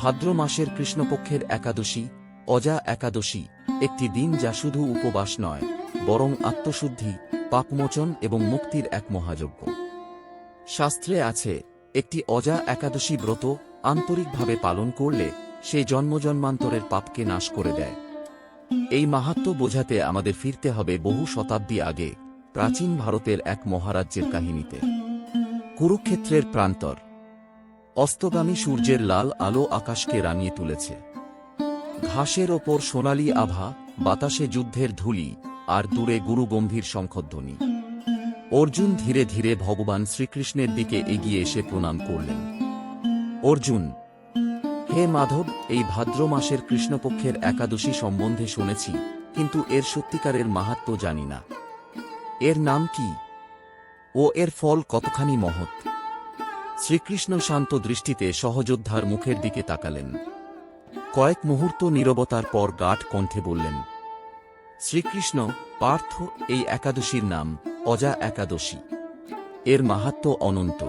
ভাদ্র মাসের কৃষ্ণপক্ষের একাদশী, অজা একাদশী, একটি দিন যা শুধু উপবাস নয়, বরং আত্মশুদ্ধি, পাপমোচন এবং মুক্তির এক মহাযজ্ঞ। শাস্ত্রে আছে, একটি অজা একাদশী ব্রত আন্তরিকভাবে পালন করলে সে জন্মজন্মান্তরের পাপকে নাশ করে দেয়। এই মাহাত্ম্য বোঝাতে আমাদের ফিরতে হবে বহু শতাব্দী আগে, প্রাচীন ভারতের এক মহারাজ্যের কাহিনীতে। কুরুক্ষেত্রের প্রান্তর অস্তগামী সূর্যের লাল আলো আকাশকে রাঙিয়ে তুলেছে। ঘাসের ওপর সোনালি আভা, বাতাসে যুদ্ধের ধুলি, আর দূরে গুরুগম্ভীর শঙ্খধ্বনি। অর্জুন ধীরে ধীরে ভগবান শ্রীকৃষ্ণের দিকে এগিয়ে এসে প্রণাম করলেন। অর্জুন, হে মাধব, এই ভাদ্র মাসের কৃষ্ণপক্ষের একাদশী সম্বন্ধে শুনেছি, কিন্তু এর সত্যিকারের মাহাত্ম জানি না। এর নাম কি? ও এর ফল কতখানি মহৎ? শ্রীকৃষ্ণ শান্ত দৃষ্টিতে সহযোদ্ধার মুখের দিকে তাকালেন। কয়েক মুহূর্ত নীরবতার পর গাঠ কণ্ঠে বললেন, শ্রীকৃষ্ণ, পার্থ এই একাদশীর নাম অজা একাদশী। এর মাহাত্ম অনন্ত।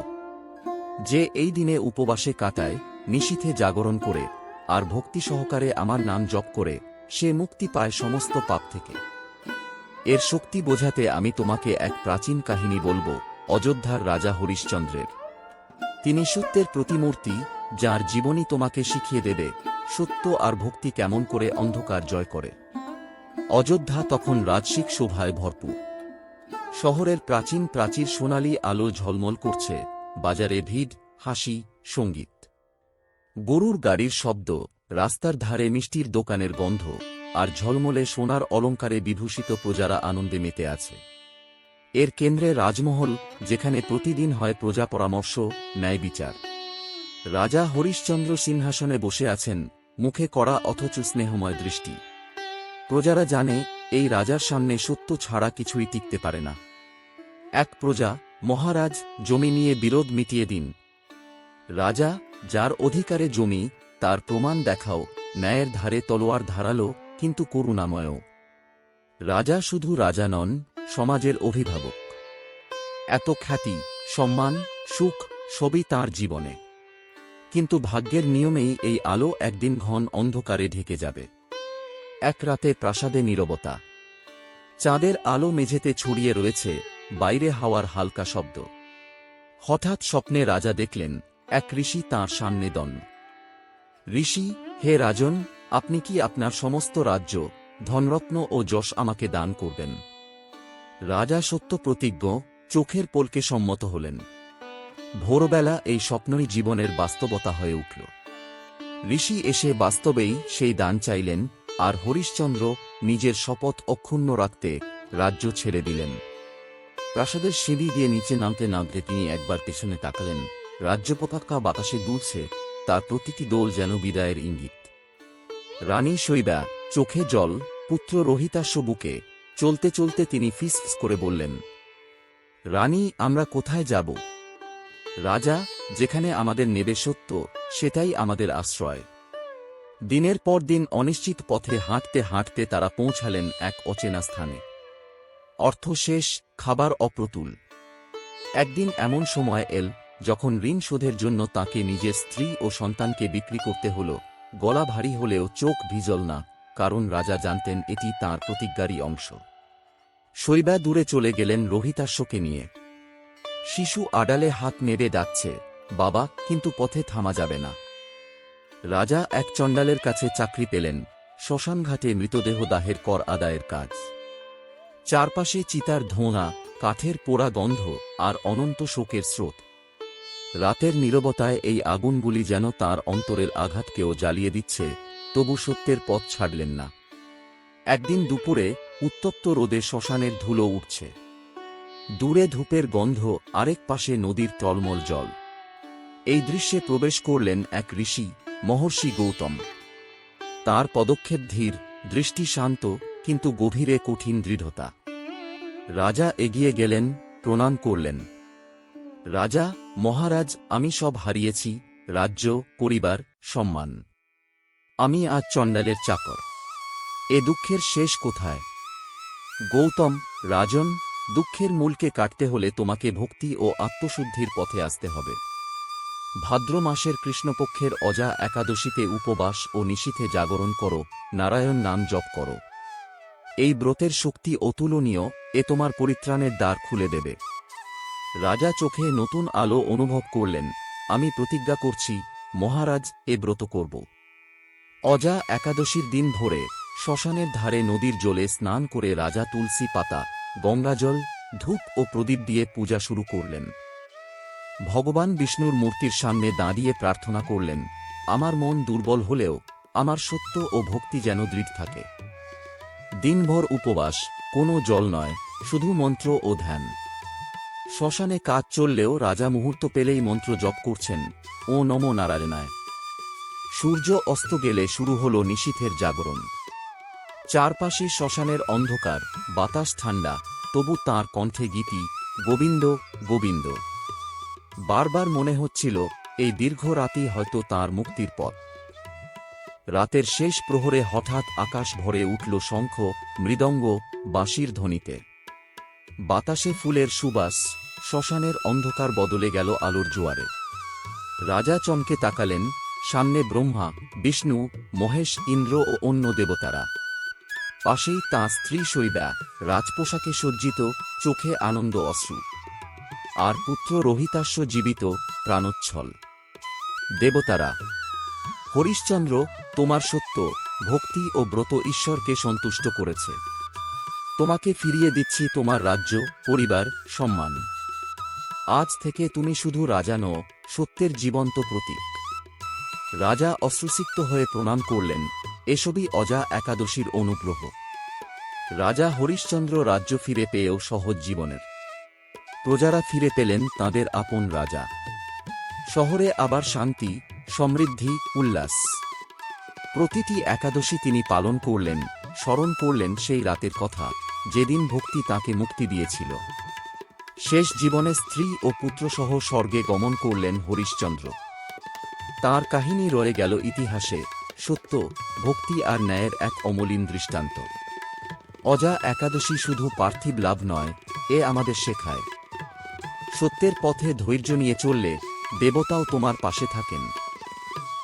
যে এই দিনে উপবাসে কাটায়, নিশীথে জাগরণ করে, আর ভক্তি সহকারে আমার নাম জপ করে, সে মুক্তি পায় সমস্ত পাপ থেকে। এর শক্তি বোঝাতে আমি তোমাকে এক প্রাচীন কাহিনী বলব, অযোধ্যার রাজা হরিশ্চন্দ্রের। তিনি সত্যের প্রতিমূর্তি, যার জীবনী তোমাকে শিখিয়ে দেবে, সত্য আর ভক্তি কেমন করে অন্ধকার জয় করে। অযোধ্যা তখন রাজসিক শোভায় ভরপুর। শহরের প্রাচীন প্রাচীর সোনালী আলো ঝলমল করছে, বাজারে ভিড়, হাসি, সংগীত। গরুর গাড়ির শব্দ, রাস্তার ধারে মিষ্টির দোকানের গন্ধ, আর ঝলমলে সোনার অলঙ্কারে বিভূষিত প্রজারা আনন্দে মেতে আছে। এর কেন্দ্রে রাজমহল, যেখানে প্রতিদিন হয় প্রজা পরামর্শ, ন্যায় বিচার। রাজা হরিশ্চন্দ্র সিংহাসনে বসে আছেন, মুখে করা অথচ স্নেহময় দৃষ্টি। প্রজারা জানে, এই রাজার সামনে সত্য ছাড়া কিছুই টিকতে পারে না। এক প্রজা, মহারাজ, জমি নিয়ে বিরোধ মিটিয়ে দিন। রাজা, যার অধিকারে জমি, তার প্রমাণ দেখাও, ন্যায়ের ধারে তলোয়ার ধারালো, কিন্তু করুণাময়ও। রাজা শুধু রাজা নন সমাজের অভিভাবক। এত খ্যাতি, সম্মান, সুখ সবই তার জীবনে। কিন্তু ভাগ্যের নিয়মেই এই আলো একদিন ঘন অন্ধকারে ঢেকে যাবে। এক রাতে প্রাসাদে নীরবতা। চাঁদের আলো মেঝেতে ছড়িয়ে রয়েছে বাইরে হাওয়ার হালকা শব্দ। হঠাৎ স্বপ্নে রাজা দেখলেন, এক ঋষি তাঁর সামনে দন। ঋষি, হে রাজন, আপনি কি আপনার সমস্ত রাজ্য, ধনরত্ন ও যশ আমাকে দান করবেন? রাজা সত্য প্রতিজ্ঞ চোখের পোলকে সম্মত হলেন। ভোরবেলা এই স্বপ্নই জীবনের বাস্তবতা হয়ে উঠল। ঋষি এসে বাস্তবেই সেই দান চাইলেন আর হরিশ্চন্দ্র নিজের শপথ অক্ষুণ্ণ রাখতে রাজ্য ছেড়ে দিলেন। প্রাসাদের সিঁড়ি দিয়ে নিচে নামতে নামতে তিনি একবার পেছনে তাকালেন। রাজ্য পতাকা বাতাসে দুলছে, তার প্রতিটি দোল যেন বিদায়ের ইঙ্গিত। রানী শৈবা, চোখে জল, পুত্র রোহিতাস্য বুকে চলতে চলতে তিনি ফিস করে বললেন, রানী, আমরা কোথায় যাব? রাজা, যেখানে আমাদের নেবে সত্য, সেটাই আমাদের আশ্রয়। দিনের পর দিন অনিশ্চিত পথে হাঁটতে হাঁটতে তারা পৌঁছালেন এক অচেনা স্থানে। অর্থ শেষ, খাবার অপ্রতুল। একদিন এমন সময় এল, যখন ঋণ শোধের জন্য তাকে নিজের স্ত্রী ও সন্তানকে বিক্রি করতে হল, গলা ভারী হলেও চোখ ভিজল না। কারণ রাজা জানতেন এটি তাঁর প্রতিজ্ঞারই অংশ। শৈবা দূরে চলে গেলেন রোহিতাশ্বকে নিয়ে। শিশু আডালে হাত নেড়ে ডাকছে, বাবা, কিন্তু পথে থামা যাবে না। রাজা এক চণ্ডালের কাছে চাকরি পেলেন, শ্মশানঘাটে মৃতদেহ দাহের কর আদায়ের কাজ। চারপাশে চিতার ধোঁয়া, কাঠের পোড়া গন্ধ আর অনন্ত শোকের স্রোত। রাতের নীরবতায় এই আগুনগুলি যেন তার অন্তরের আঘাতকেও জ্বালিয়ে দিচ্ছে, তবু সত্যের পথ ছাড়লেন না। একদিন দুপুরে উত্তপ্ত রোদে শ্মশানের ধুলো উঠছে। দূরে ধূপের গন্ধ আরেক পাশে নদীর টলমল জল। এই দৃশ্যে প্রবেশ করলেন এক ঋষি, মহর্ষি গৌতম। তার পদক্ষেপ ধীর, দৃষ্টি শান্ত, কিন্তু গভীরে কঠিন দৃঢ়তা। রাজা এগিয়ে গেলেন, প্রণাম করলেন। রাজা, মহারাজ, আমি সব হারিয়েছি, রাজ্য, পরিবার, সম্মান। আমি আজ চণ্ডালের চাকর। এ দুঃখের শেষ কোথায়? গৌতম, রাজন, দুঃখের মূলকে কাটতে হলে তোমাকে ভক্তি ও আত্মশুদ্ধির পথে আসতে হবে। ভাদ্র মাসের কৃষ্ণপক্ষের অজা একাদশীতে উপবাস ও নিশীথে জাগরণ করো, নারায়ণ নাম জপ করো। এই ব্রতের শক্তি অতুলনীয়, এ তোমার পরিত্রাণের দ্বার খুলে দেবে। রাজা চোখে নতুন আলো অনুভব করলেন। আমি প্রতিজ্ঞা করছি, মহারাজ, এ ব্রত করব। অজা একাদশীর দিন ভোরে শ্মশানের ধারে নদীর জলে স্নান করে রাজা তুলসী পাতা গঙ্গাজল ধূপ ও প্রদীপ দিয়ে পূজা শুরু করলেন। ভগবান বিষ্ণুর মূর্তির সামনে দাঁড়িয়ে প্রার্থনা করলেন, আমার মন দুর্বল হলেও আমার সত্য ও ভক্তি যেন দৃঢ় থাকে। দিনভর উপবাস, কোনো জল নয়, শুধু মন্ত্র ও ধ্যান। শ্মশানে কাজ চললেও রাজা মুহূর্ত পেলেই মন্ত্র জপ করছেন, ও নম নারায়ণায়। সূর্য অস্ত গেলে শুরু হল নিশীথের জাগরণ। চারপাশে শ্মশানের অন্ধকার, বাতাস ঠান্ডা, তবু তাঁর কণ্ঠে গীতি, গোবিন্দ গোবিন্দ। বারবার মনে হচ্ছিল, এই দীর্ঘ রাতেই হয়তো তার মুক্তির পথ। রাতের শেষ প্রহরে হঠাৎ আকাশ ভরে উঠল শঙ্খ, মৃদঙ্গ, বাঁশির ধ্বনিতে। বাতাসে ফুলের সুবাস শ্মশানের অন্ধকার বদলে গেল আলোর জোয়ারে। রাজা চমকে তাকালেন, সামনে ব্রহ্মা, বিষ্ণু, মহেশ, ইন্দ্র ও অন্য দেবতারা। পাশেই তাঁর স্ত্রী শৈবা, রাজপোশাকে সজ্জিত, চোখে আনন্দ অশ্রু। আর পুত্র রোহিতাস্য জীবিত, প্রাণোচ্ছল। দেবতারা, হরিশ্চন্দ্র, তোমার সত্য, ভক্তি ও ব্রত ঈশ্বরকে সন্তুষ্ট করেছে। তোমাকে ফিরিয়ে দিচ্ছি তোমার রাজ্য, পরিবার, সম্মান। আজ থেকে তুমি শুধু রাজা নও, সত্যের জীবন্ত প্রতীক। রাজা অশ্রুসিক্ত হয়ে প্রণাম করলেন, এসবই অজা একাদশীর অনুগ্রহ। রাজা হরিশ্চন্দ্র রাজ্য ফিরে পেয়েও সহজ জীবনের। প্রজারা ফিরে পেলেন তাঁদের আপন রাজা। শহরে আবার শান্তি, সমৃদ্ধি, উল্লাস। প্রতিটি একাদশী তিনি পালন করলেন, স্মরণ করলেন সেই রাতের কথা, যেদিন ভক্তি তাকে মুক্তি দিয়েছিল। শেষ জীবনে স্ত্রী ও পুত্রসহ স্বর্গে গমন করলেন হরিশ্চন্দ্র। তার কাহিনী রয়ে গেল ইতিহাসে সত্য, ভক্তি আর ন্যায়ের এক অমলিন দৃষ্টান্ত। অজা একাদশী শুধু পার্থিব লাভ নয়, এ আমাদের শেখায়। সত্যের পথে ধৈর্য নিয়ে চললে দেবতাও তোমার পাশে থাকেন।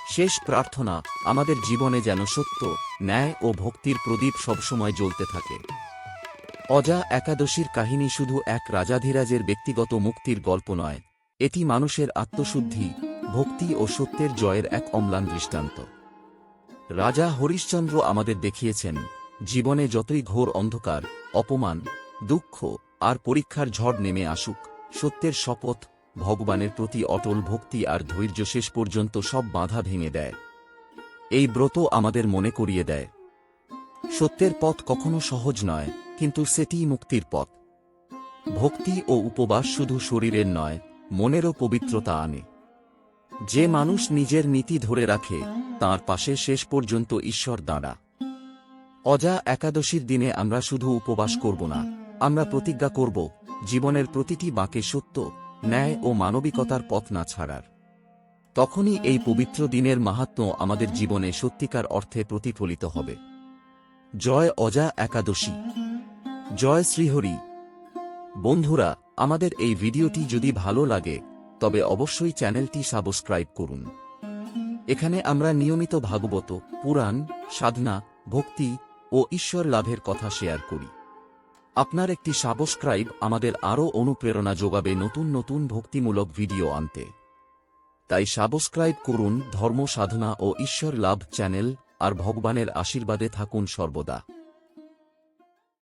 শেষ প্রার্থনা আমাদের জীবনে যেন সত্য, ন্যায় ও ভক্তির প্রদীপ সবসময় জ্বলতে থাকে। অজা একাদশীর কাহিনী শুধু এক রাজাধিরাজের ব্যক্তিগত মুক্তির গল্প নয়, এটি মানুষের আত্মশুদ্ধি, ভক্তি ও সত্যের জয়ের এক অম্লান দৃষ্টান্ত। রাজা হরিশ্চন্দ্র আমাদের দেখিয়েছেন, জীবনে যতই ঘোর অন্ধকার, অপমান, দুঃখ আর পরীক্ষার ঝড় নেমে আসুক, সত্যের শপথ ভগবানের প্রতি অটল ভক্তি আর ধৈর্য শেষ পর্যন্ত সব বাধা ভেঙে দেয়। এই ব্রত আমাদের মনে করিয়ে দেয়। সত্যের পথ কখনো সহজ নয় কিন্তু সেটিই মুক্তির পথ। ভক্তি ও উপবাস শুধু শরীরের নয়, মনেরও পবিত্রতা আনে। যে মানুষ নিজের নীতি ধরে রাখে, তার পাশে শেষ পর্যন্ত ঈশ্বর দাঁড়া। অজা একাদশীর দিনে আমরা শুধু উপবাস করব না, আমরা প্রতিজ্ঞা করব, জীবনের প্রতিটি বাঁকে সত্য, ন্যায় ও মানবিকতার পথ না ছাড়ার। তখনই এই পবিত্র দিনের মাহাত্ম্য আমাদের জীবনে সত্যিকার অর্থে প্রতিফলিত হবে। জয় অজা একাদশী। জয় শ্রীহরি। বন্ধুরা, আমাদের এই ভিডিওটি যদি ভালো লাগে, তবে অবশ্যই চ্যানেলটি সাবস্ক্রাইব করুন। এখানে আমরা নিয়মিত ভাগবত, পুরাণ, সাধনা, ভক্তি ও ঈশ্বর লাভের কথা শেয়ার করি। আপনার একটি সাবস্ক্রাইব আমাদের আরও অনুপ্রেরণা যোগাবে নতুন নতুন ভক্তিমূলক ভিডিও আনতে। তাই সাবস্ক্রাইব করুন ধর্ম সাধনা ও ঈশ্বর লাভ চ্যানেল, আর ভগবানের আশীর্বাদে থাকুন সর্বদা।